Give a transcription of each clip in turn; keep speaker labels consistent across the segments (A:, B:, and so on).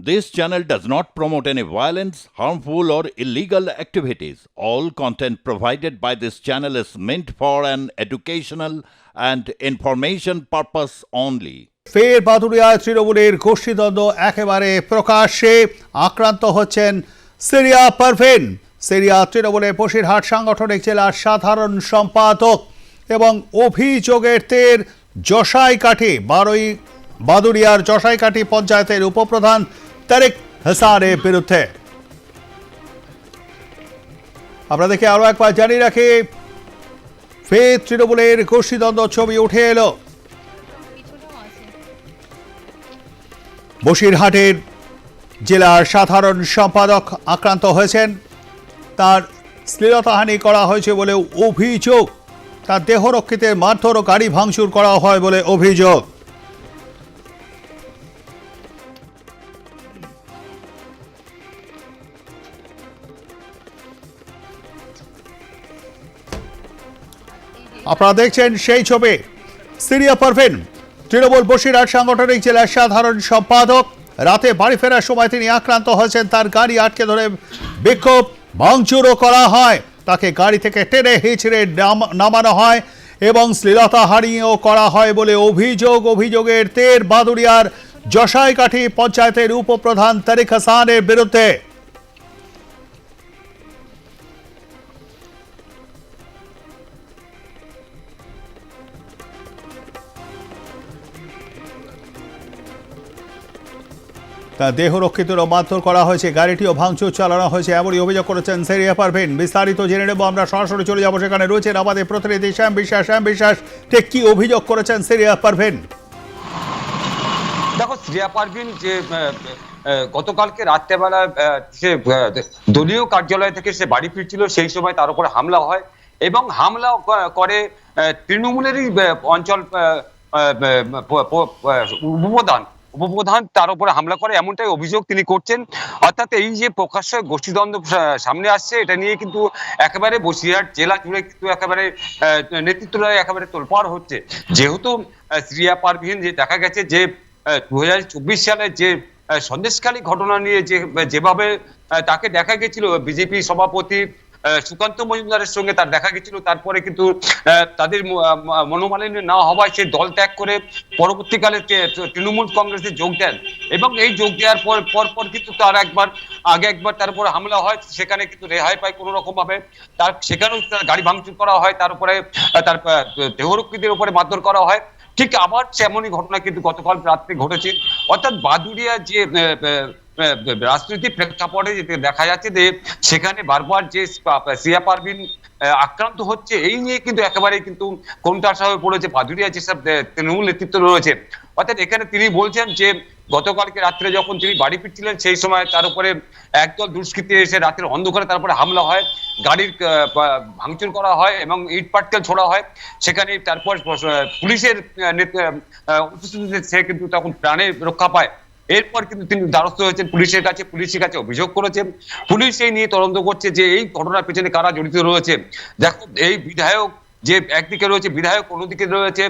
A: This channel does not promote any violence, harmful, or illegal activities. All content provided by this channel is meant for an educational and information purpose only.
B: ফের বাদুড়িয়ায় তৃণমূলের গোষ্ঠীদ্বন্দ্ব একেবারে প্রকাশ্যে আক্রান্ত হচ্ছেন Syria Parveen Syria তৃণমূলের বসিরহাট সাংগঠনিক জেলার সাধারণ সম্পাদক এবং অভিযোগের তের যশাইকাঠি বারোই বাদুড়িয়ার যশাইকাঠি পঞ্চায়েতের উপপ্রধান তারেক হাসানের বিরুদ্ধে আমরা আপনাদেরকে আরও একবার জানিয়ে রাখি, ফের তৃণমূলের গোষ্ঠীদ্বন্দ্ব ছবি উঠে এলো। বসিরহাটের জেলার সাধারণ সম্পাদক আক্রান্ত হয়েছেন। তার শ্লীলতাহানি করা হয়েছে বলে অভিযোগ। তার দেহরক্ষিতের মারধর ও গাড়ি ভাঙচুর করা হয় বলে অভিযোগ। আপনারা দেখছেন সেই ছবি। সিরিয়া পারভেন, তৃণমূল বসিরহাট সাংগঠনিক জেলার সাধারণ সম্পাদক। রাতে বাড়ি ফেরার সময় তিনি আক্রান্ত হয়েছেন, তার গাড়ি আটকে ধরে বিক্ষোভ ভাঙচুরও করা হয়। তাকে গাড়ি থেকে টেনে হিচড়ে নাম- নামানো হয় এবং শ্লীলতা হারিয়েও করা হয় বলে অভিযোগ। অভিযোগের তের বাদুড়িয়ার যশাইকাঠি পঞ্চায়েতের উপপ্রধান তারিক হাসানের বিরুদ্ধে তার দেহ রক্ষিতেরও মারধর করা হয়েছে গাড়িটিও ভাঙচুর চালানো হয়েছে এমনই অভিযোগ করেছেন সেরিয়া পারভিন বিস্তারিত জেনে নেব আমরা সরাসরি চলে যাব সেখানে রয়েছেন আমাদের প্রতিনিধি শ্যাম বিশ্বাস শ্যাম বিশ্বাস ঠিক কি অভিযোগ করেছেন সেরিয়া পারভিন
C: দেখো শ্রেয়া পারভিন যে গতকালকে রাত্রেবেলা সে দলীয় কার্যালয় থেকে সে বাড়ি ফিরছিল সেই সময় তার উপরে হামলা হয় এবং হামলা করে তৃণমূলেরই অঞ্চল উপপ্রধান উপপ্রধান তার উপরে হামলা করে এমনটাই অভিযোগ তিনি করছেন। অর্থাৎ এই যে প্রকাশ্য গোষ্ঠীদ্বন্দ্ব সামনে আসছে, এটা নিয়ে কিন্তু একেবারে বসিরহাট জেলা জুড়ে কিন্তু একেবারে নেতৃত্বরা একেবারে তোলপাড় হচ্ছে। যেহেতু শ্রিয়া পারভিন যে দেখা গেছে যে দু চব্বিশ সালে যে সন্দেশখালী ঘটনা নিয়ে যে যেভাবে তাকে দেখা গেছিল, বিজেপি সভাপতি সুকান্ত মজুমদারের সঙ্গে তার দেখা গেছিল, তারপরে কিন্তু তাদের মনোমালিন্য না হওয়ায় সে দল ত্যাগ করে পরবর্তীকালে তৃণমূল কংগ্রেসে যোগ দেন। এবং এই যোগ দেওয়ার পর পর পর কিন্তু তার একবার, আগে একবার তার উপরে হামলা হয়, সেখানে কিন্তু রেহাই পায় কোনো রকম ভাবে তার সেখানেও গাড়ি ভাঙচুর করা হয়, তার উপরে তার দেহরক্ষীদের উপরে মারধর করা হয়। ঠিক আবার তেমনই ঘটনা কিন্তু গতকাল রাত্রে ঘটেছে। অর্থাৎ বাদুড়িয়া যে রাজনৈতিক প্রেক্ষাপটে যেতে দেখা যাচ্ছে যে সেখানে বারবার যে সিয়া পারভিন আক্রান্ত হচ্ছে, এই নিয়ে কিন্তু একেবারে কিন্তু কোনটাসা হয়ে পড়েছে বাদুড়িয়া যেসব তৃণমূল নেতৃত্ব রয়েছে। অর্থাৎ এখানে তিনি বলছেন যে, গতকালকে রাত্রে যখন তিনি বাড়ি ফিরছিলেন, সেই সময় তার উপরে একদল দুষ্কৃতী এসে রাতের অন্ধকারে তারপরে হামলা হয়, গাড়ির ভাঙচুর করা হয় এবং ইট পাটকেল ছোড়া হয়। সেখানে তারপর পুলিশের উপস্থিতিতে সে কিন্তু তখন প্রাণে রক্ষা পায়। এরপর কিন্তু তিনি দ্বারস্থ হয়েছেন পুলিশের কাছে পুলিশের কাছে অভিযোগ করেছেন। পুলিশ এই নিয়ে তদন্ত করছে যে এই ঘটনার পেছনে কারা জড়িত রয়েছে। দেখো এই বিধায়ক যে একদিকে রয়েছে বিধায়ক অন্যদিকে রয়েছে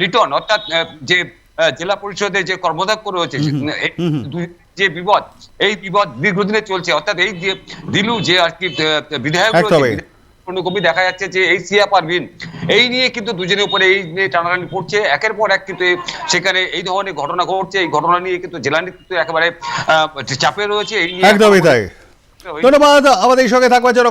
C: লিটন অর্থাৎ যে জেলা পরিষদের যে কর্মদক্ষ রয়েছে যে বিপদ এই বিপদ দীর্ঘদিনে চলছে। অর্থাৎ এই যে দিলু যে আর কি বিধায়ক রয়েছে কবি দেখা যাচ্ছে যে এই সিয়া পারভিন এই নিয়ে কিন্তু দুজনের উপরে এই নিয়ে টানাটানি পড়ছে একের পর এক কিন্তু সেখানে এই ধরনের ঘটনা ঘটছে। এই ঘটনা নিয়ে কিন্তু জেলা নেতৃত্ব একেবারে আহ, চাপে রয়েছে। এই নিয়ে
B: একদমই তাই। ধন্যবাদ। আমাদের সঙ্গে থাকবার জন্য